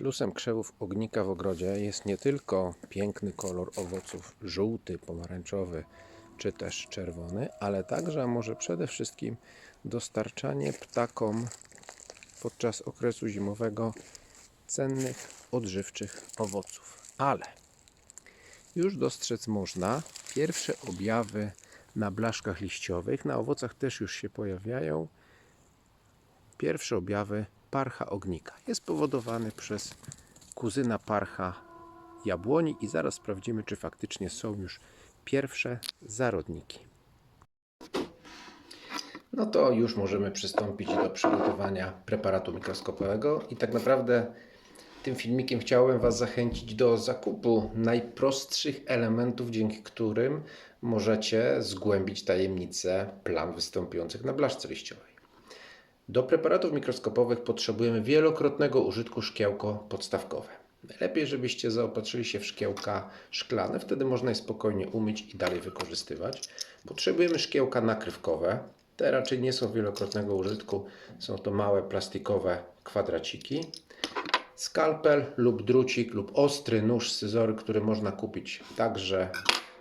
Plusem krzewów ognika w ogrodzie jest nie tylko piękny kolor owoców żółty, pomarańczowy czy też czerwony, ale także, a może przede wszystkim dostarczanie ptakom podczas okresu zimowego cennych, odżywczych owoców. Ale już dostrzec można pierwsze objawy na blaszkach liściowych, na owocach też już się pojawiają pierwsze objawy parcha ognika. Jest powodowany przez kuzyna parcha jabłoni i zaraz sprawdzimy, czy faktycznie są już pierwsze zarodniki. No to już możemy przystąpić do przygotowania preparatu mikroskopowego i tak naprawdę tym filmikiem chciałem Was zachęcić do zakupu najprostszych elementów, dzięki którym możecie zgłębić tajemnicę plam występujących na blaszce liściowej. Do preparatów mikroskopowych potrzebujemy wielokrotnego użytku szkiełko podstawkowe. Najlepiej, żebyście zaopatrzyli się w szkiełka szklane, wtedy można je spokojnie umyć i dalej wykorzystywać. Potrzebujemy szkiełka nakrywkowe. Te raczej nie są wielokrotnego użytku, są to małe plastikowe kwadraciki. Skalpel lub drucik lub ostry nóż scyzory, który można kupić także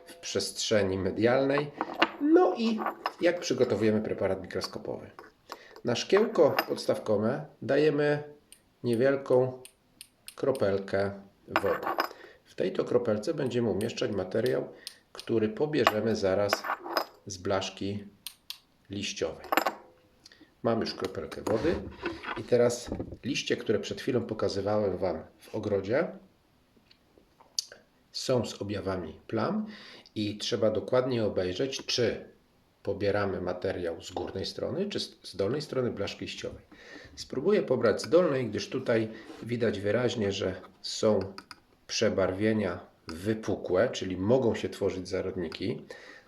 w przestrzeni medialnej. No i jak przygotowujemy preparat mikroskopowy. Na szkiełko podstawkowe dajemy niewielką kropelkę wody. W tej to kropelce będziemy umieszczać materiał, który pobierzemy zaraz z blaszki liściowej. Mam już kropelkę wody i teraz liście, które przed chwilą pokazywałem Wam w ogrodzie, są z objawami plam i trzeba dokładnie obejrzeć, czy pobieramy materiał z górnej strony, czy z dolnej strony blaszki liściowej. Spróbuję pobrać z dolnej, gdyż tutaj widać wyraźnie, że są przebarwienia wypukłe, czyli mogą się tworzyć zarodniki.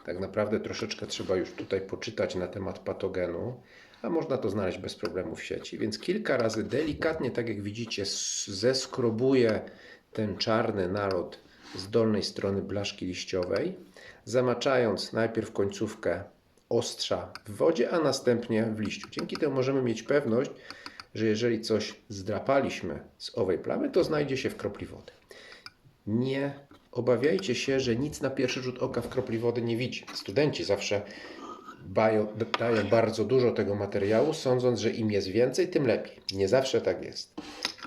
Tak naprawdę troszeczkę trzeba już tutaj poczytać na temat patogenu, a można to znaleźć bez problemu w sieci. Więc kilka razy delikatnie, tak jak widzicie, zeskrobuję ten czarny nalot z dolnej strony blaszki liściowej, zamaczając najpierw końcówkę ostrza w wodzie, a następnie w liściu. Dzięki temu możemy mieć pewność, że jeżeli coś zdrapaliśmy z owej plamy, to znajdzie się w kropli wody. Nie obawiajcie się, że nic na pierwszy rzut oka w kropli wody nie widzi. Studenci zawsze bają, dają bardzo dużo tego materiału, sądząc, że im jest więcej, tym lepiej. Nie zawsze tak jest.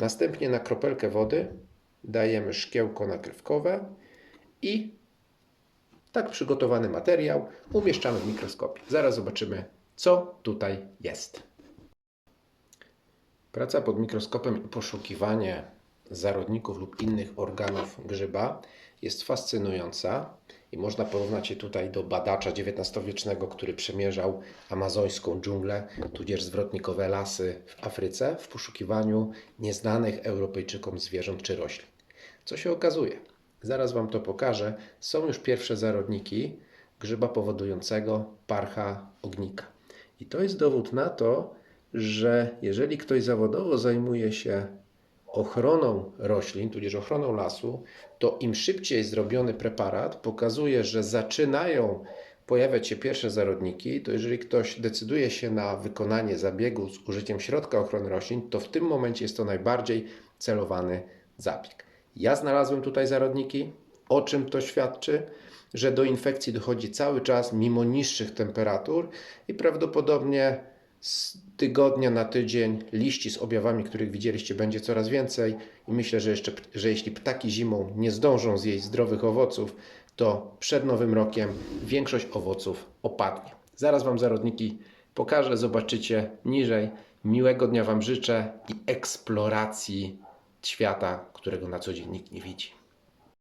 Następnie na kropelkę wody dajemy szkiełko nakrywkowe i tak przygotowany materiał umieszczamy w mikroskopie. Zaraz zobaczymy, co tutaj jest. Praca pod mikroskopem i poszukiwanie zarodników lub innych organów grzyba jest fascynująca i można porównać je tutaj do badacza XIX-wiecznego, który przemierzał amazońską dżunglę, tudzież zwrotnikowe lasy w Afryce w poszukiwaniu nieznanych Europejczykom zwierząt czy roślin. Co się okazuje? Zaraz Wam to pokażę. Są już pierwsze zarodniki grzyba powodującego parcha ognika. I to jest dowód na to, że jeżeli ktoś zawodowo zajmuje się ochroną roślin, tudzież ochroną lasu, to im szybciej zrobiony preparat pokazuje, że zaczynają pojawiać się pierwsze zarodniki, to jeżeli ktoś decyduje się na wykonanie zabiegu z użyciem środka ochrony roślin, to w tym momencie jest to najbardziej celowany zabieg. Ja znalazłem tutaj zarodniki. O czym to świadczy? Że do infekcji dochodzi cały czas mimo niższych temperatur i prawdopodobnie z tygodnia na tydzień liści z objawami, których widzieliście, będzie coraz więcej. I myślę, że, jeszcze, że jeśli ptaki zimą nie zdążą zjeść zdrowych owoców, to przed Nowym Rokiem większość owoców opadnie. Zaraz Wam zarodniki pokażę, zobaczycie niżej. Miłego dnia Wam życzę i eksploracji świata, którego na co dzień nikt nie widzi.